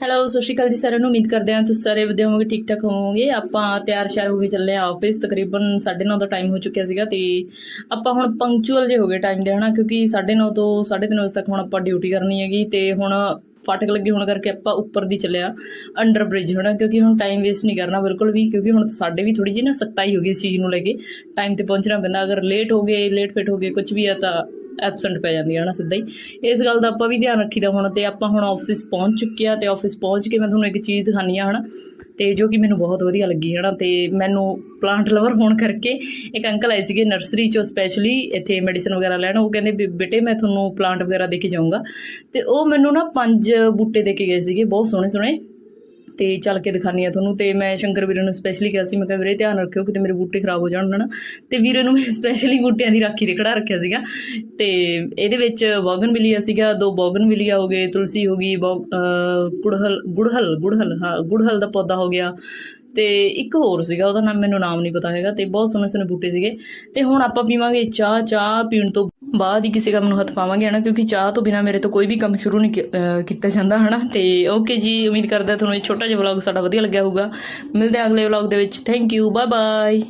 Hello ਸਤਿ ਸ਼੍ਰੀ ਅਕਾਲ ਜੀ ਸਾਰਿਆਂ ਨੂੰ। ਉਮੀਦ ਕਰਦੇ ਹਾਂ ਤੁਸੀਂ ਸਾਰੇ ਵਧੀਆ ਹੋਵੋਗੇ, ਠੀਕ ਠਾਕ ਹੋਵੋਗੇ। ਆਪਾਂ ਤਿਆਰ ਸ਼ਿਆਰ ਹੋ ਕੇ ਚੱਲੇ ਆ ਆਫਿਸ ਤਕਰੀਬਨ 9:30 ਦਾ ਟਾਈਮ ਹੋ ਚੁੱਕਿਆ ਸੀਗਾ ਤੇ ਆਪਾਂ ਹੁਣ ਪੰਕਚੁਅਲ ਜੇ ਹੋ ਗਏ ਟਾਈਮ ਦੇ, ਹਨਾ? ਕਿਉਂਕਿ 9:30 ਤੋਂ 3:30 ਵਜੇ ਤੱਕ ਹੁਣ ਆਪਾਂ ਡਿਊਟੀ ਕਰਨੀ ਹੈਗੀ ਤੇ ਹੁਣ ਫਾਟਕ ਲੱਗੇ ਹੋਣ ਕਰਕੇ ਆਪਾਂ ਉੱਪਰ ਦੀ ਚੱਲਿਆ ਅੰਡਰ ਬ੍ਰਿਜ ਹਨਾ? ਕਿਉਂਕਿ ਹੁਣ ਟਾਈਮ ਵੇਸਟ ਨਹੀਂ ਕਰਨਾ ਬਿਲਕੁਲ ਵੀ, ਕਿਉਂਕਿ ਹੁਣ ਸਾਡੇ ਵੀ ਥੋੜੀ ਜਿਹੀ ਨਾ ਸਖਤਾਈ ਹੋ ਗਈ ਇਸ ਚੀਜ਼ ਨੂੰ ਲੈ ਕੇ। ਟਾਈਮ ਤੇ ਪਹੁੰਚਣਾ ਪੈਂਦਾ। ਅਗਰ ਲੇਟ ਹੋ ਗਏ ਲੇਟ ਫਿਟ ਹੋ ਗਏ ਕੁਝ ਵੀ ਆ ਤਾਂ ਐਬਸੈਂਟ ਪੈ ਜਾਂਦੀ ਹੈ ਨਾ ਸਿੱਧਾ ਹੀ। ਇਸ ਗੱਲ ਦਾ ਆਪਾਂ ਵੀ ਧਿਆਨ ਰੱਖੀਦਾ ਹੁਣ ਤੇ ਆਪਾਂ ਹੁਣ ਆਫਿਸ ਪਹੁੰਚ ਚੁੱਕੇ ਆ ਤੇ ਆਫਿਸ ਪਹੁੰਚ ਕੇ ਮੈਂ ਤੁਹਾਨੂੰ ਇੱਕ ਚੀਜ਼ ਦਿਖਾਨੀ ਆ ਹਨਾ। ਤੇ ਜੋ ਕਿ ਮੈਨੂੰ ਬਹੁਤ ਵਧੀਆ ਲੱਗੀ ਹਨਾ ਤੇ ਮੈਨੂੰ ਪਲਾਂਟ ਲਵਰ ਹੋਣ ਕਰਕੇ ਇੱਕ ਅੰਕਲ ਆਏ ਸੀਗੇ ਨਰਸਰੀ ਚੋਂ ਸਪੈਸ਼ਲੀ ਇੱਥੇ ਮੈਡੀਸਨ ਵਗੈਰਾ ਲੈਣ, ਉਹ ਕਹਿੰਦੇ ਵੀ ਬੇਟੇ ਮੈਂ ਤੁਹਾਨੂੰ ਪਲਾਂਟ ਵਗੈਰਾ ਦੇ ਕੇ ਜਾਊਂਗਾ। ਤੇ ਉਹ ਮੈਨੂੰ ਨਾ ਪੰਜ ਬੂਟੇ ਦੇ ਕੇ ਗਏ ਸੀਗੇ, ਬਹੁਤ ਸੋਹਣੇ ਸੋਹਣੇ ਤੇ ਚੱਲ ਕੇ ਦਿਖਾਨੀ ਆ ਤੁਹਾਨੂੰ। ਤੇ ਮੈਂ ਸ਼ੰਕਰ ਵੀਰੇ ਨੂੰ ਸਪੈਸ਼ਲੀ ਕਿਹਾ ਸੀ, ਮੈਂ ਕਿਹਾ ਵੀਰੇ ਧਿਆਨ ਰੱਖਿਓ ਕਿਤੇ ਮੇਰੇ ਬੂਟੇ ਖਰਾਬ ਹੋ ਜਾਣ ਹਨਾ। ਤੇ ਵੀਰੇ ਨੂੰ ਮੈਂ ਸਪੈਸ਼ਲੀ ਬੂਟਿਆਂ ਦੀ ਰਾਖੀ 'ਤੇ ਖੜਾ ਰੱਖਿਆ ਸੀਗਾ। ਤੇ ਇਹਦੇ ਵਿੱਚ ਬੋਗਨਵਿਲੀਆ ਸੀਗਾ, ਦੋ ਬੋਗਨਵਿਲੀਆ ਹੋ ਗਏ, ਤੁਲਸੀ ਹੋ ਗਈ ਬੋ- ਗੁੜਹਲ ਗੁੜਹਲ ਗੁੜਹਲ, ਹਾਂ, ਗੁੜਹਲ ਦਾ ਪੌਦਾ ਹੋ ਗਿਆ। ਤੇ ਇੱਕ ਹੋਰ ਸੀਗਾ, ਉਹਦਾ ਨਾਮ ਮੈਨੂੰ ਨਾਮ ਨਹੀਂ ਪਤਾ ਹੈਗਾ, ਤੇ ਬਹੁਤ ਸੋਹਣੇ ਸੋਹਣੇ ਬੂਟੇ ਸੀਗੇ। ਤੇ ਹੁਣ ਆਪਾਂ ਪੀਵਾਂਗੇ ਚਾਹ ਚਾਹ ਪੀਣ ਤੋਂ ਬਾਅਦ ਹੀ ਕਿਸੇ ਕੰਮ ਨੂੰ ਹੱਥ ਪਾਵਾਂਗੇ, ਹਨਾ? ਕਿਉਂਕਿ ਚਾਹ ਤੋਂ ਬਿਨਾ ਮੇਰੇ ਤੋਂ ਕੋਈ ਵੀ ਕੰਮ ਸ਼ੁਰੂ ਨਹੀਂ ਕੀਤਾ ਜਾਂਦਾ, ਹਨਾ? ਤੇ ਓਕੇ ਜੀ, ਉਮੀਦ ਕਰਦਾ ਤੁਹਾਨੂੰ ਇਹ ਛੋਟਾ ਜਿਹਾ ਵਲੌਗ ਸਾਡਾ ਵਧੀਆ ਲੱਗਿਆ ਹੋਊਗਾ। ਮਿਲਦੇ ਹਾਂ ਅਗਲੇ ਵਲੌਗ ਦੇ ਵਿੱਚ। Thank you bye bye